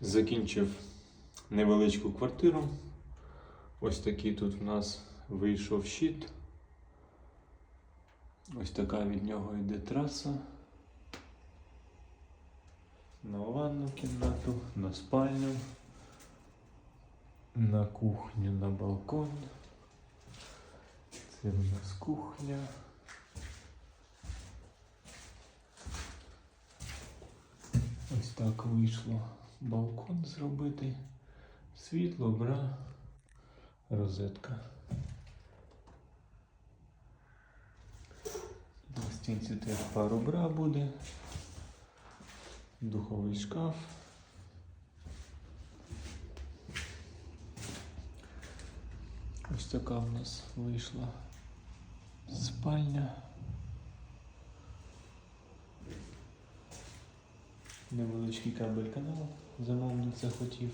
Закінчив невеличку квартиру. Ось такий тут в нас вийшов щит. Ось така від нього йде траса. На ванну кімнату, на спальню, на кухню, на балкон. Це в нас кухня. Ось так вийшло балкон зробити. Світло, бра, розетка. На стінці теж пару бра буде. Духовий шкаф. Ось така в нас вийшла спальня. Невеличкий кабель канал замовник захотів.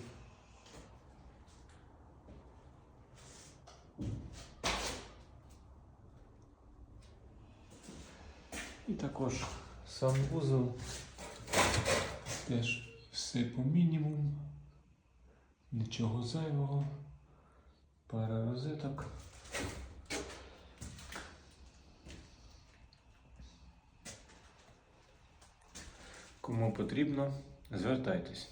І також сам вузол. Теж все по мінімуму. Нічого зайвого. Пара розеток. Кому потрібно, звертайтесь.